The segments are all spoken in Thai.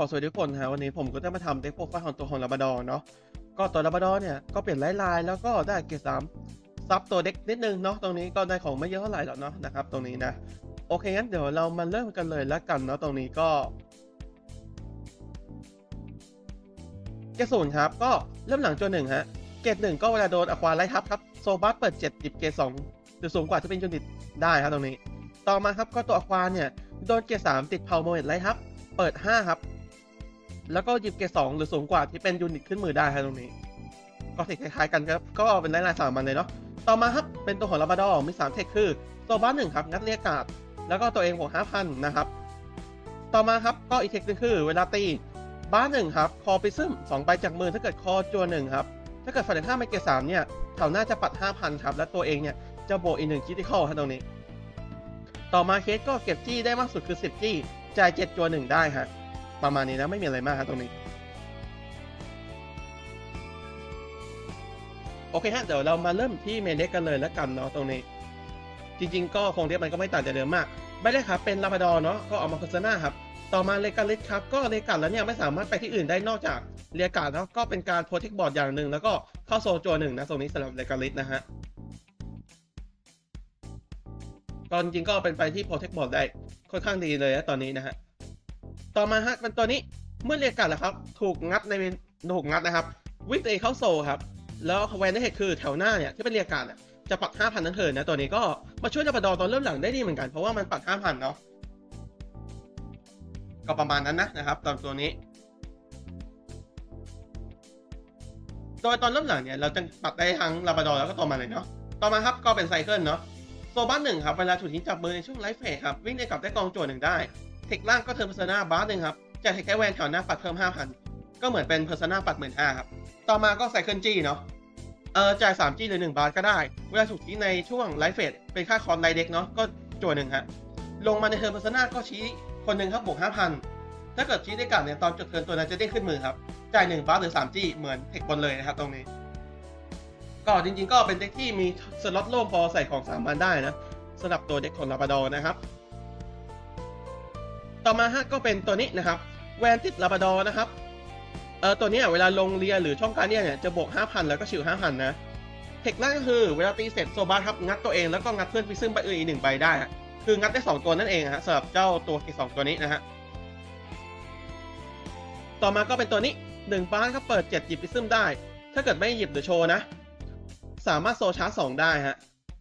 ขอสวัสดีทุกคนฮะวันนี้ผมก็จะมาทำเด็กโปรไฟล์ของตัวของลาบาดอเนาะก็ตัวลาบาดอเนี่ยก็เปลี่ยนลายๆแล้วก็ได้เกรดสามซับตัวเด็กนิดนึงเนาะตรงนี้ก็ได้ของไม่เยอะเท่าไหร่หรอกเนาะนะครับตรงนี้นะโอเคงั้นเดี๋ยวเรามาเริ่มกันเลยแล้วกันเนาะตรงนี้ก็เกรดศูนย์ครับก็เริ่มหลังจนหนึ่งฮะเกรดหนึ่งก็เวลาโดนอควาไลทับครับโซบัสเปิดเจ็ดหยิบเกรดสองหรือสูงกว่าที่เป็นยูนิตได้ครับตรงนี้ ต่อมาครับก็ตัวอควาเนี่ยโดนเกรดสามติดเพาโมเมนต์ไลทับเปิดห้าครับ แล้วก็หยิบเกรดสองหรือสูงกว่าที่เป็นยูนิตขึ้นมือได้ครับตรงนี้ ก็เทคคล้ายๆกันครับ ก็เป็นไล่ลายสามมันเลยเนาะ ต่อมาครับ เป็นตัวของลาบาดอมีสามเทคคือตัวบ้านหนึ่งครับงัดเรียกกาดแล้วก็ตัวเองบวกห้าพันนะครับ ต่อมาครับ ก็อีกเทคนึงคือ เวลาตี บ้านหนึ่งครับ คอไปซึมสองใบจากมือถ้าเกิดคอจัวหนึ่งครับ ถ้าเกิดฝ่ายตรงข้าไมเป็นเกรดสามเนี่ยแถวหน้าจะปัดห้าพันครับ และตัวเองเนี่ยจะโบกอีกหนึ่งคิติคอลครับตรงนี้ ต่อมาเคสก็เก็บจี้ได้มากสุดคือสิบจี้จ่ายเจ็ดจัวหนึ่งได้ฮะ ประมาณนี้นะไม่มีอะไรมากครับตรงนี้ โอเคฮะเดี๋ยวเรามาเริ่มที่เมนเด็กกันเลยแล้วกันเนาะตรงนี้ จริง ๆ ก็คงเรียกมันก็ไม่ต่างจากเดิมมาก ไม่ได้ครับเป็นลาบาดอเนาะก็เอามาโฆษณาครับต่อมาเลกาลิสครับก็เลกาแล้วเนี่ยไม่สามารถไปที่อื่นได้นอกจากเรียกาเนาะก็เป็นการโพสติกบอร์ดอย่างหนึ่งแล้วก็เข้าโซจัวหนึ่งนะตรงนี้สำหรับเลกาลิสนะฮะตอนจริงๆก็เป็นไปที่โพสติกบอร์ดได้ค่อนข้างดีเลยนะตอนนี้นะฮะ ต่อมาฮะเป็นตัวนี้เมื่อเรียกกันแล้วครับ ถูกงัดในถูกงัดนะครับ วิ่งตัวเองเข้าโซครับ แล้วแวนได้เหตุคือแถวหน้าเนี่ยที่เป็นเรียกการจะปัด5,000นั้นเถินนะตัวนี้ก็มาช่วยดับดอตอนเริ่มหลังได้ดีเหมือนกันเพราะว่ามันปัด5,000เนาะก็ประมาณนั้นนะนะครับตอนตัวนี้ โดยตอนเริ่มหลังเนี่ยเราจะปัดได้ทั้งลาบาดอแล้วก็ตัวมันเลยเนาะต่อมาครับก็เป็นไซเคิลเนาะโซบ้านหนึ่งครับเวลาถูกทิ้งจับมือในช่วงไลฟ์เฟสครับวิ่งได้กลับได้กองโจทย์หนึ่งได้ เทคล่างก็เทิร์นเพอร์ซนาบาร์หนึ่งครับจากเทคแค่แวนแถวหน้าปัดเพิ่ม5,000ก็เหมือนเป็นเพอร์ซนาปัดหมื่นห้าครับต่อมาก็ไซเคิลจีเนาะเออจ่าย3จี้หรือ1บาทก็ได้ เวลาถูกทิ้ในช่วงไลฟ์เฟสเป็นค่าคอนไลเด็กเนาะก็จั่วหนึ่งฮะลงมาในเทิร์นเพอร์ซนาก็ชี้คนหนึ่งครับบวก5,000ถ้าเกิดชี้ได้กลับเนี่ยตอนจดเทิร์นตัวนั้นจะได้ขึ้นมือครับจ่าย1บาทหรือ3จี้เหมือนเทคบนเลยนะครับตรงนี้ก็จริงๆก็เป็นเด็กที่มีสล็อตโล่งพอใส่ของสามพันได้นะสำหรับตัวเด็กของลาบราดอนะครับ ต่อมาฮะก็เป็นตัวนี้นะครับแวนติดลาบาดอนะครับเออตัวนี้เวลาลงเรียหรือช่องการเนียเนี่ยจะบวก 5,000 แล้วก็ชิว5,000 นะ เทคแรกก็คือเวลาตีเสร็จโซบาครับงัดตัวเองแล้วก็งัดเพื่อนไปซึ่งใบอื่นอีกหนึ่งใบได้ คืองัดได้ 2 ตัวนั่นเองฮะสำหรับเจ้าตัวเกสองตัวนี้นะฮะต่อมาก็เป็นตัวนี้1บ้านก็เปิด 7 หยิบไปซึมได้ ถ้าเกิดไม่หยิบหรือโชว์นะ สามารถโซชาร์จ2ได้ฮะ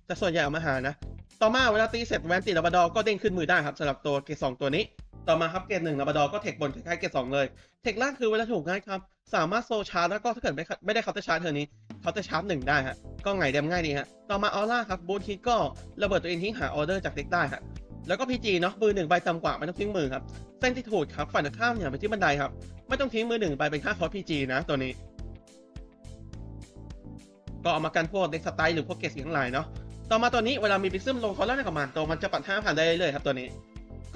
แต่ส่วนใหญ่เอามาหานะ ต่อมาเวลาตีเสร็จแวนติดลาบาดอก็เด้งขึ้นมือได้ครับสำหรับตัวเกสองตัวนี้ ต่อมาครับเกตหนึ่งลาบดอก็เทคบนคล้ายๆเกตสองเลย เทคล่างคือเวลาถูกง่ายครับ สามารถโซชาร์จแล้วก็ถ้าเกิดไม่ไม่ได้เคาน์เตอร์ชาร์จเทอนี้เคาน์เตอร์ชาร์จหนึ่งได้ฮะ ก็ไงเดมง่ายดีฮะ ต่อมาออร่าครับบูทคิดก็ระเบิดตัวเองทิ้งหาออเดอร์จากเด็กได้ฮะ แล้วก็พีจีเนาะมือหนึ่งใบต่ำกว่าไม่ต้องทิ้งมือครับ เส้นที่ถูดครับฝ่ายตรงข้ามอย่าไปที่บันไดครับ ไม่ต้องทิ้งมือหนึ่งใบเป็นค่าคอร์สพีจีนะตัวนี้ ก็เอามากันพวกเด็กสไตล์หรือพวกเกรดสีทั้งหลายเนาะ ต่อมาตัวนี้เวลามีพิซึมลงคอร์สแรกกับมันตัวมันจะปัดห้าพันได้เลยๆครับตัวนี้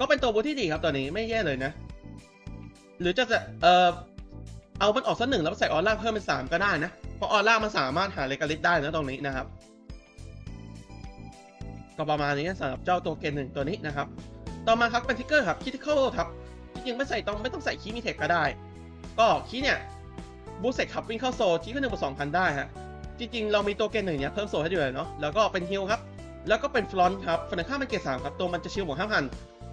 ก็เป็นตัวบูที่ดีครับตัวนี้ไม่แย่เลยนะ หรือจะจะเอ่อเอามันออกสักหนึ่งแล้วใส่ออร่าเพิ่มเป็นสามก็ได้นะ เพราะออร่ามันสามารถหาเลกาลิสได้นะตรงนี้นะครับ ก็ประมาณนี้สำหรับเจ้าตัวเกนหนึ่งตัวนี้นะครับ ต่อมาครับเป็นทิกเกอร์ครับคิทิคอลครับจริงไม่ใส่ต้องไม่ต้องใส่คีย์มีเทคก็ได้ ก็คีย์เนี่ยบูสเซ็ตครับวิ่งเข้าโซคีย์ก็หนึ่งบวกสองพันได้ฮะจริงๆ เรามีตัวเกนหนึ่งเนี่ยเพิ่มโซให้ด้วยเนาะแล้วก็เป็นฮิลครับแล้วก็เป็นฟลอนต์ครับฝั่งข้ามเป็นเกรดสามครับตัวมันจะชิลบวกห้าพัน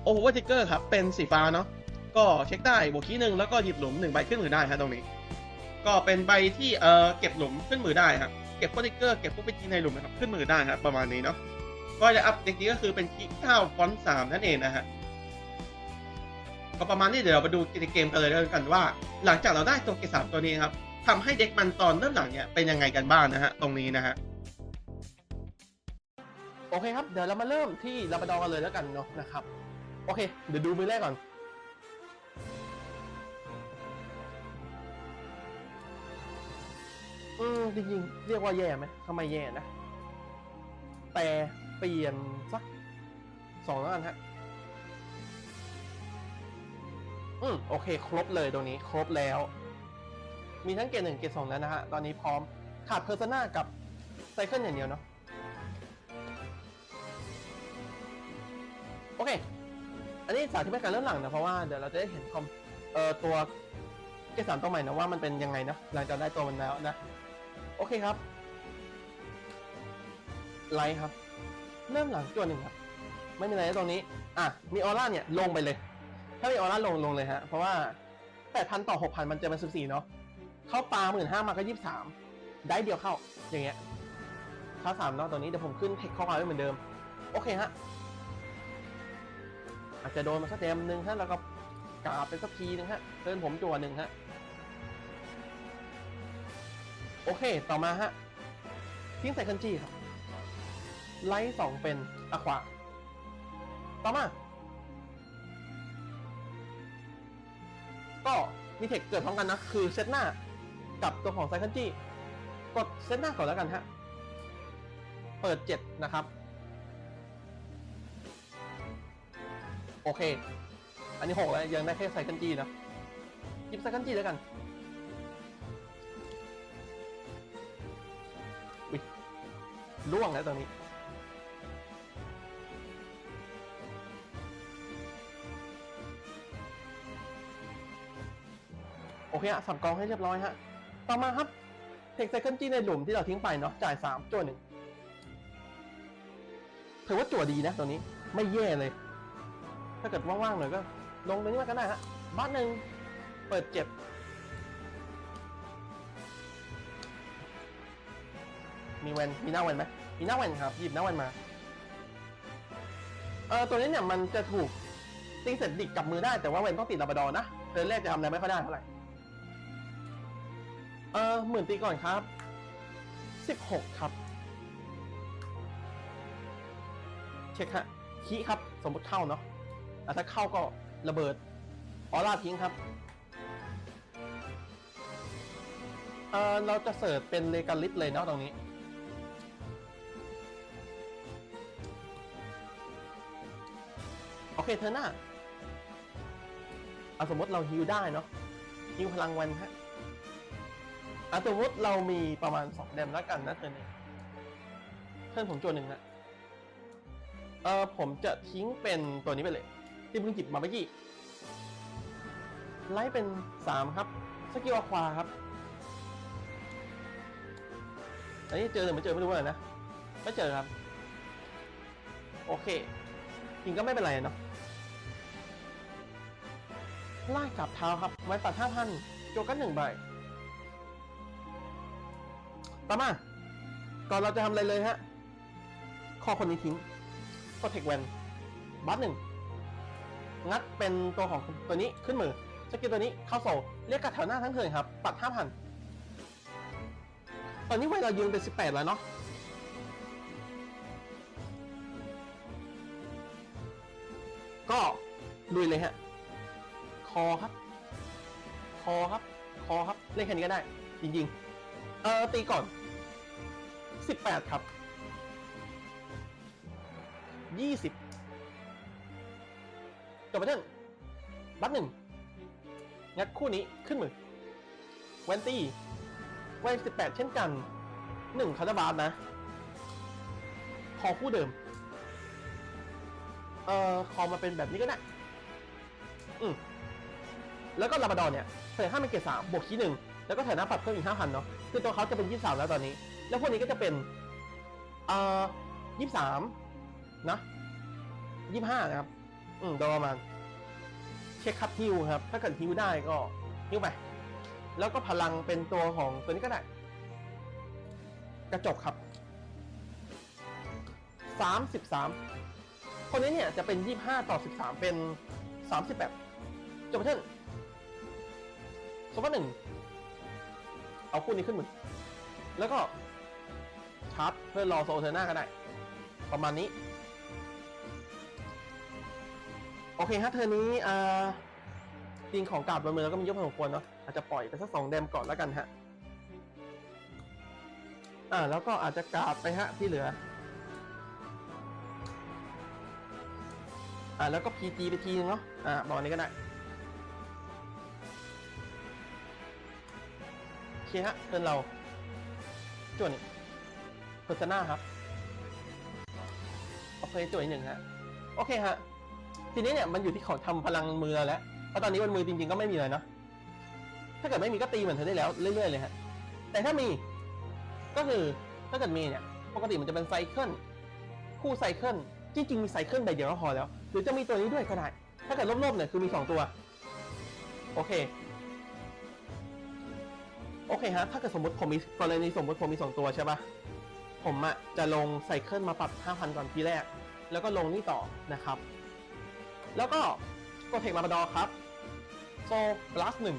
โอเวอร์ทิกเกอร์ครับ เป็นสีฟ้าเนาะก็เช็คได้บวกคีย์หนึ่งแล้วก็หยิบหลุมหนึ่งใบขึ้นมือได้ฮะตรงนี้ ก็เป็นใบที่เอ่อเก็บหลุมขึ้นมือได้ครับเก็บพวกทิกเกอร์เก็บพวกไปจีในหลุมนะครับขึ้นมือได้ครับประมาณนี้เนาะก็จะอัพเด็กนี้ก็คือเป็นคีเก้าฟอนต์สามนั่นเองนะฮะก็ประมาณนี้เดี๋ยวเราไปดูในเกมกันเลยแล้วกันว่า หลังจากเราได้ตัวเกสามตัวนี้ครับทำให้เด็กมันตอนเริ่มหลังเนี่ยเป็นยังไงกันบ้างนะฮะตรงนี้นะฮะโอเคครับ เดี๋ยวเรามาเริ่มที่ลาบาดอกันเลยแล้วกันเนาะนะครับ โอเค เดี๋ยวดูมือแรกก่อน อืมจริงๆเรียกว่าแย่ไหมทำไมแย่นะ แต่เปลี่ยนสักสองแล้วกันฮะ อืมโอเค ครบเลยตรงนี้ ครบแล้ว มีทั้งเกรดหนึ่งเกรดสองแล้วนะฮะ ตอนนี้พร้อม ขาดเพอร์ซนากับไซเคิลอย่างเดียวเนาะ โอเค อันนี้สาธิตการเริ่มหลังนะเพราะว่าเดี๋ยวเราจะได้เห็นคอมเอ่อตัวเกสามตัวใหม่นะว่ามันเป็นยังไงนะหลังจากได้ตัวมันแล้วนะ โอเคครับ ไลท์ครับ เริ่มหลังจวนหนึ่งครับ ไม่มีอะไรตรงนี้ อะ มีออร่าเนี่ยลงไปเลย ถ้ามีออร่าลงลงเลยฮะ เพราะว่าแปดพันต่อหกพันมันจะเป็นสิบสี่เนาะ เข้าปลาหมื่นห้ามาก็ยี่สิบสามได้เดียวเข้า อย่างเงี้ยข้าสามเนาะตรงนี้เดี๋ยวผมขึ้นเทคข้อความไว้เหมือนเดิม โอเคฮะ อาจจะโดนมาสักเต็มหนึ่งฮะแล้วก็กราบไปสักทีหนึ่งฮะเทิร์นผมจัวหนึ่งฮะโอเค ต่อมาฮะ ทิ้งใส่คันจี้ครับ ไลท์สองเป็นอะควาต่อมา ก็มีเทคเกิดพร้อมกันนะ คือเซตหน้ากับตัวของไซคันจี้กดเซตหน้าก่อนแล้วกันฮะ เปิด7นะครับ โอเค อันนี้6แล้วยังได้แค่ไซคันจีนะหยิบไซคันจีแล้วกันอุ๊ยล่วงแล้วตอนนี้โอเคอะสับกองให้เรียบร้อยฮะ ต่อมาครับเทคไซเคิลจี้ในหลุมที่เราทิ้งไปเนาะ จ่ายสามจั่วหนึ่งถือว่าจั่วดีนะตัวนี้ ไม่แย่เลย ถ้าเกิดว่างๆหน่อยก็ ลงตรงนี้มาก็ได้ฮะบ้านหนึ่งเปิดเจ็บมีแวนมีหน้าแวนไหมมีหน้าแวนครับ หยิบหน้าแวนมา เออตัวนี้เนี่ยมันจะถูกตีเสร็จดิกกับมือได้แต่ว่าแวนต้องติดลาบดอนะเทิร์นแรกจะทำอะไรไม่ค่อยได้เท่าไหร่เออหมื่นตีก่อนครับสิบหกครับ เช็คฮะคีครับ สมมติเข้าเนาะ อ่ถ้าเข้าก็ระเบิดออร่าทิ้งครับเออเราจะเสิร์ชเป็นเลกาลิสเลยเนาะตรงนี้ โอเคเธอหน้าเอาสมมติเราฮิวได้เนาะฮิวพลังวันฮะอะสมมติเรามีประมาณสองแดมแล้วกันนะเทิร์นนี้เทิร์นผมจวนหนึ่งนะเออผมจะทิ้งเป็นตัวนี้ไปเลย ที่เพิ่งหยิบมาเมื่อกี้ไลท์เป็นสามครับ สกิลอควาครับ อันนี้เจอหรือไม่เจอไม่รู้เลยนะ ไม่เจอครับ โอเคจริงก็ไม่เป็นไรเนาะไล่กลับเท้าครับ ไว้ตัดห้าพันโจกันหนึ่งใบต่อมา ก่อนเราจะทำอะไรเลยฮะ ข้อคนนี้ทิ้งก็เทคแวนบัตหนึ่ง งัดเป็นตัวของตัวนี้ขึ้นมือสกิลตัวนี้เข้าโซเรียกกระแถวหน้าทั้งเถินครับ ปัดห้าพันตอนนี้เวลายืนเป็นสิบแปดแล้วเนาะก็ดุยเลยฮะ คอครับ คอครับ คอครับ เล่นแค่นี้ก็ได้ จริงๆ เออตีก่อน 18 ครับ 20 กัเรื่องบัตหนึ่งงัดคู่นี้ขึ้นมือเวนตี้แวนสิบแปดเช่นกันหนึ่งคาร์บาร์นะขอคู่เดิม เอ่อขอมาเป็นแบบนี้ก็ได้ อืมแล้วก็ลาบาดอนเนี่ยใส่ห้าเป็นเกรดสามบวกขี้หนึ่งแล้วก็ฐาน้ะปัดเพิ่มอีกห้าพันเนาะคือตัวเขาจะเป็นยี่สิบสามแล้วตอนนี้ แล้วพวกนี้ก็จะเป็นเอ่อยี่สิบสามนะยี่สิบห้านะครับ อืมประมาณ เช็คคัพฮิวครับ ถ้าเกิดฮิวได้ก็ฮิวไป แล้วก็พลังเป็นตัวของตัวนี้ก็ได้ กระจกครับสามสิบสามคนนี้เนี่ยจะเป็นยี่ห้าต่อสิบสามเป็นสามสิบแบบจบไปเถอะสมมติหนึ่ง เอาคู่นี้ขึ้นมือ แล้วก็ชาร์จเพื่อรอโซเทอร์นาก็ได้ ประมาณนี้ โอเคฮะเทอนี้อ่าจริงของกาบบนมือแล้วก็มีเยอะพอสมควรเนาะอาจจะปล่อยไปสักสองแดมก่อนแล้วกันฮะอ่าแล้วก็อาจจะกาบไปฮะที่เหลืออ่าแล้วก็ PG ไปทีนึงเนาะอ่าบอกนี้ก็ได้โอเคฮะเทิร์นเราจวนเพอร์ซนาครับโอเคจวนอีกหนึ่งฮะ โอเคฮะ ทีนี้เนี่ยมันอยู่ที่เขาทำพลังมือแล้วเพราะตอนนี้บนมือจริงๆก็ไม่มีเลยเนาะถ้าเกิดไม่มีก็ตีเหมือนเธอได้แล้วเรื่อยๆเลยฮะแต่ถ้ามีก็คือถ้าเกิดมีเนี่ยปกติมันจะเป็นไซเคิลคู่ไซเคิลจริงๆมีไซเคิลใบเดียวก็พอแล้ว หรือจะมีตัวนี้ด้วยก็ได้ถ้าเกิดลบๆเนี่ยคือมีสองตัว โอเค โอเคฮะ ถ้าเกิดสมมติผมมีกรณีสมมติผมมีสองตัวใช่ปะผมอะจะลงไซเคิลมาปรับ 5,000 ก่อนทีแรก แล้วก็ลงนี่ต่อนะครับ แล้วก็กดเทคมาบดอครับ โซ plus หนึ่ง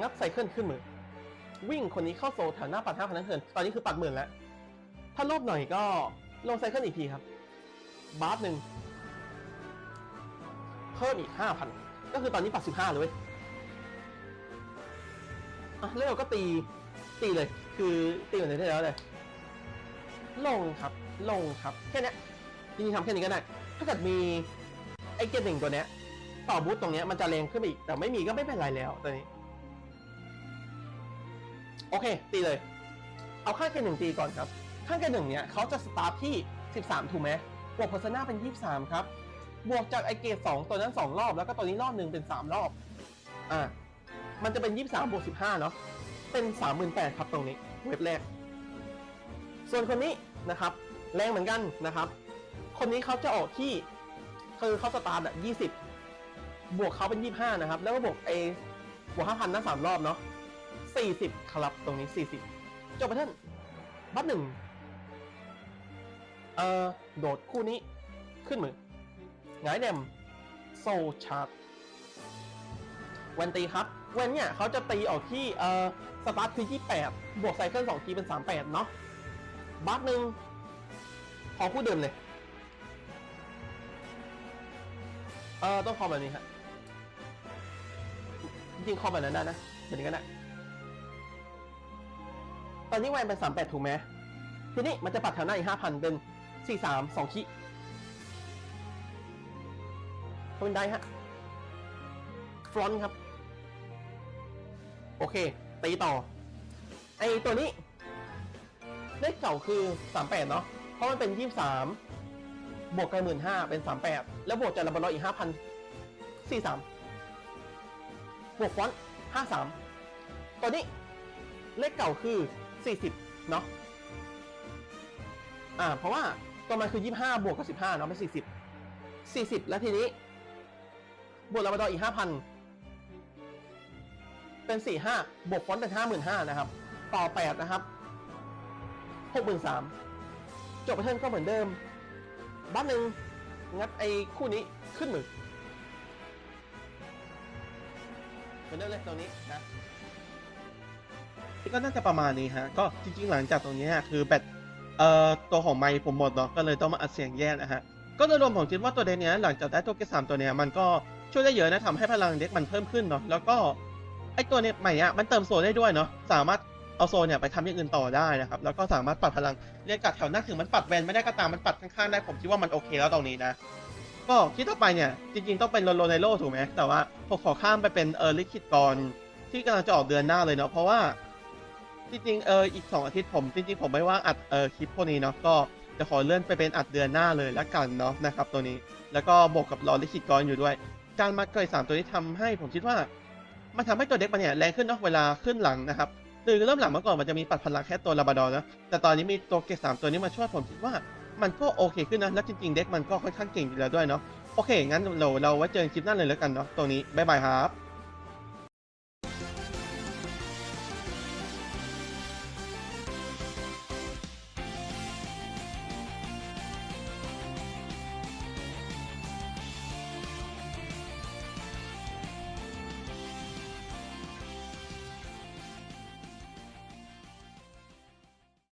งับไซเคิลขึ้นมือ วิ่งคนนี้เข้าโซแถวหน้าปัด5,000ทั้งเทินตอนนี้คือปัดหมื่นแล้ว ถ้าลบหน่อยก็ลงไซเคิลอีกทีครับ บาร์สหนึ่งเพิ่มอีก5,000ก็คือตอนนี้ปัด15เลยเว้ยอะแล้วเราก็ตีตีเลย คือตีเหมือนที่แล้วเลย ลงครับ ลงครับ แค่นี้ยจริงๆทำแค่นี้ก็ได้ ถ้าเกิดมีไอ้เกตหนึ่งตัวเนี้ย ต่อบูทตรงเนี้ยมันจะแรงขึ้นไปอีก แต่ไม่มีก็ไม่เป็นไรแล้วตัวนี้ โอเค ตีเลย เอาข้างเกตหนึ่งตีก่อนครับข้างเกตหนึ่งเนี้ยเขาจะสตาร์ทที่ 13 ถูกไหมบวกเพอร์ซนาเป็น 23 ครับ บวกจากไอเกต2ตัวนั้น 2 รอบ แล้วก็ตัวนี้รอบหนึ่งเป็น 3 รอบ อ่า มันจะเป็น 23บวก15 เนาะ เป็น 38,000ครับตรงนี้ เว็บแรก ส่วนคนนี้นะครับ แรงเหมือนกันนะครับ คนนี้เขาจะออกที่คือเขาสตาร์ทอะ20บบวกเขาเป็น25นะครับ แล้วก็บวกเอบวก5,000นนะ3รอบเนาะ40ครับตรงนี้40จบไปท่านบัตหนึ่งเอ่อโดดคู่นี้ขึ้นมือหงายเดมโซชาร์แวนตีครับแวนเนี่ยเขาจะตีออกที่เอ่อสตาร์ทคือ 28 บวกไซเคิล2ทีเป็น 38 เนาะบัฟหนึ่งขอคู่เดิมเลย เออต้องคอแบบนี้ครับจริงๆคอแบบนั้นได้นะแบบนี้ก็ได้ตอนนี้แวนเป็น38ถูกไหมทีนี้มันจะปัดแถวหน้าอีก5,000เป็น43 2คิเขาเป็นได้ฮะฟรอนต์ครับ โอเค ตีต่อ ไอตัวนี้ เลขเก่าคือ38เนาะเพราะมันเป็น23 บวกกันหมื่นห้าเป็น38แปดแล้วบวกจากระเบิดร้อยอีก5,000 43บวกฟอนต์53ตัวนี้เลขเก่าคือ40เนาะอ่า เพราะว่าตัวมันคือ25บวกกับ15เนาะเป็น40 40แล้วทีนี้ บวกระเบิดร้ออีก5,000เป็นสี่ห้าบวกฟอนต์เป็นห้าหมื่นห้านะครับ ต่อแปดนะครับหกหมื่นสามจบไปเทิร์นก็เหมือนเดิม บ้านหนึ่งงัดไอ้คู่นี้ขึ้นมือเหมือนเดิมเลยตรงนี้นะก็น่าจะประมาณนี้ฮะ ก็จริงๆ หลังจากตรงนี้ฮะคือแบตเอ่อตัวของไมค์ผมหมดเนาะก็เลยต้องมาอัดเสียงแยกนะฮะ ก็โดยรวมผมคิดว่าตัวเด็กเนี้ยหลังจากได้ตัวเกสามตัวเนี้ยมันก็ช่วยได้เยอะนะทำให้พลังเด็กมันเพิ่มขึ้นเนาะแล้วก็ไอตัวเนี้ยใหม่อะมันเติมโซได้ด้วยเนาะสามารถ เอาโซเนี่ยไปทำอย่างอื่นต่อได้นะครับ แล้วก็สามารถปัดพลังเรียกกัดแถวหน้าถึงมันปัดแวนไม่ได้ก็ตามมันปัดข้างๆได้ผมคิดว่ามันโอเคแล้วตรงนี้นะก็คิดต่อไปเนี่ยจริงๆต้องเป็นโลโลไนโลถูกไหมแต่ว่าผมขอข้ามไปเป็นเออลิคิดกรที่กำลังจะออกเดือนหน้าเลยเนาะเพราะว่าจริงๆเอออีก 2 อาทิตย์ผมจริงๆผมไม่ว่างอัดเออคลิปพวกนี้เนาะก็จะขอเลื่อนไปเป็นอัดเดือนหน้าเลยละกันเนาะนะครับตัวนี้แล้วก็บวกกับรอลิขิตกรอยู่ด้วย การมาเกยสามตัวนี้ทำให้ผมคิดว่า มันทำให้ตัวเด็กมันเนี่ยแรงขึ้นเนาะเวลาขึ้นหลังนะครับ คือเริ่มหลังเมื่อก่อนมันจะมีปัดพลังแค่ตัวลาบาดอนนะแต่ตอนนี้มีตัวเกรดสามตัวนี้มาช่วยผมคิดว่ามันก็โอเคขึ้นนะ แล้วจริงๆ เด็กมันก็ค่อนข้างเก่งอยู่แล้วด้วยเนาะ โอเค งั้นเราเราไว้เจอกันคลิปหน้าเลยแล้วกันเนาะ ตรงนี้ บ๊ายบายครับ